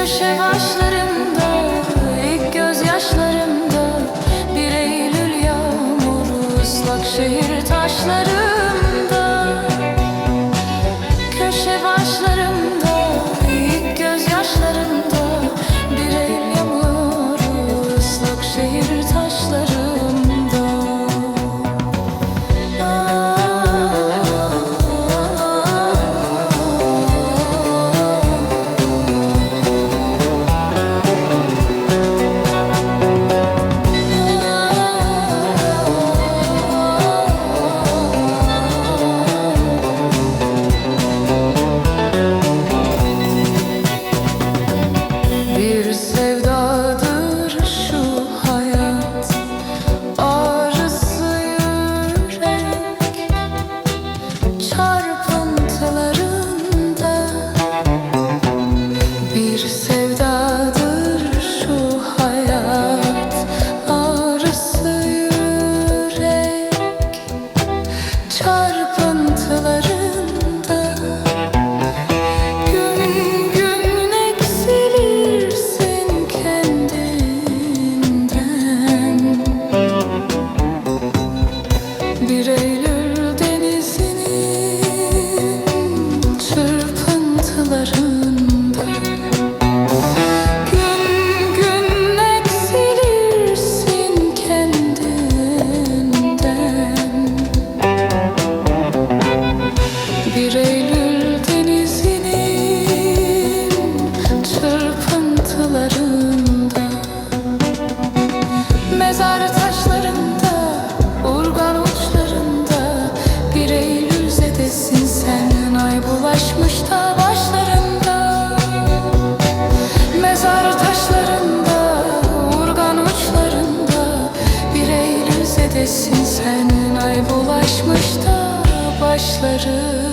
köşe başlarımda ilk göz gözyaşlarımda Bir Eylül yağmuru ıslak şehir taşları. saçları.